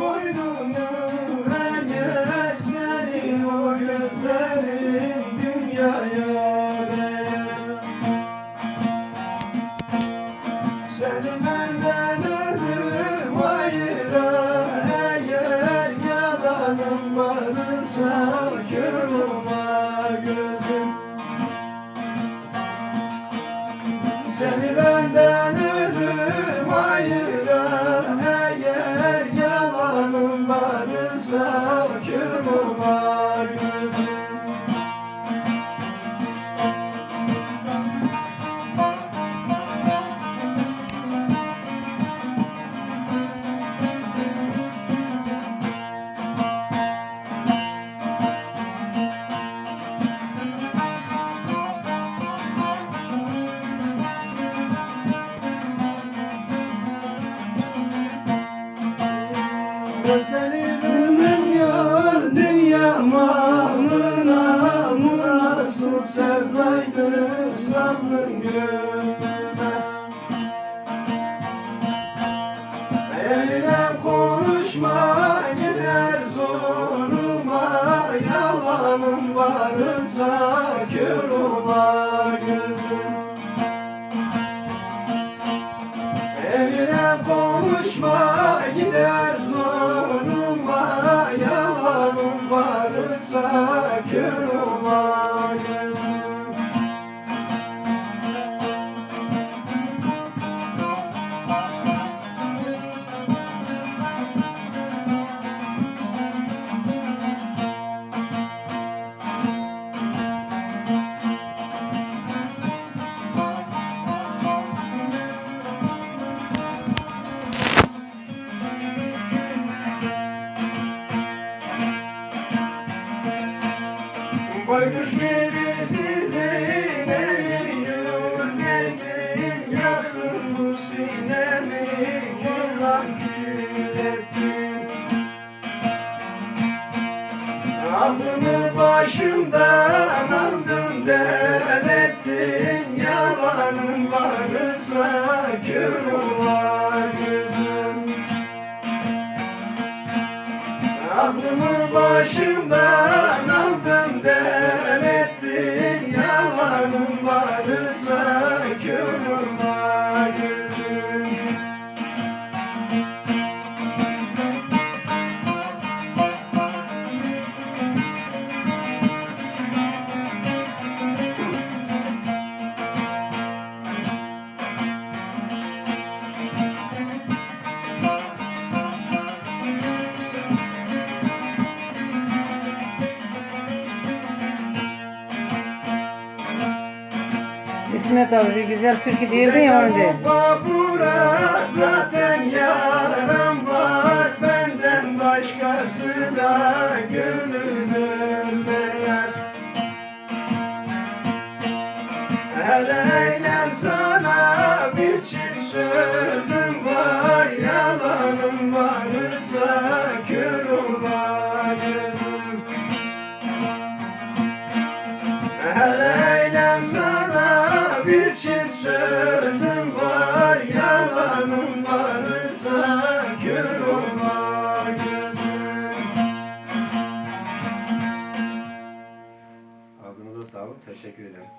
boynunu Ve gerek senin o gözlerin dünyaya değer Seni benden ölüm ayıran yalanım varsa kör gözüm. Seni benden kör ola gözüm Gözlerimin yar dünya malına Nasıl sevdaydı sandım gönlüme Eline konuşma girer zoruma Yalanım varsa kör ola gözüm. Eline konuşma varsa kör Бай души весни İsmet abi güzel türkü diyordun ya de. Babura zaten yaram var Benden başkası da değer Hele Teşekkür ederim.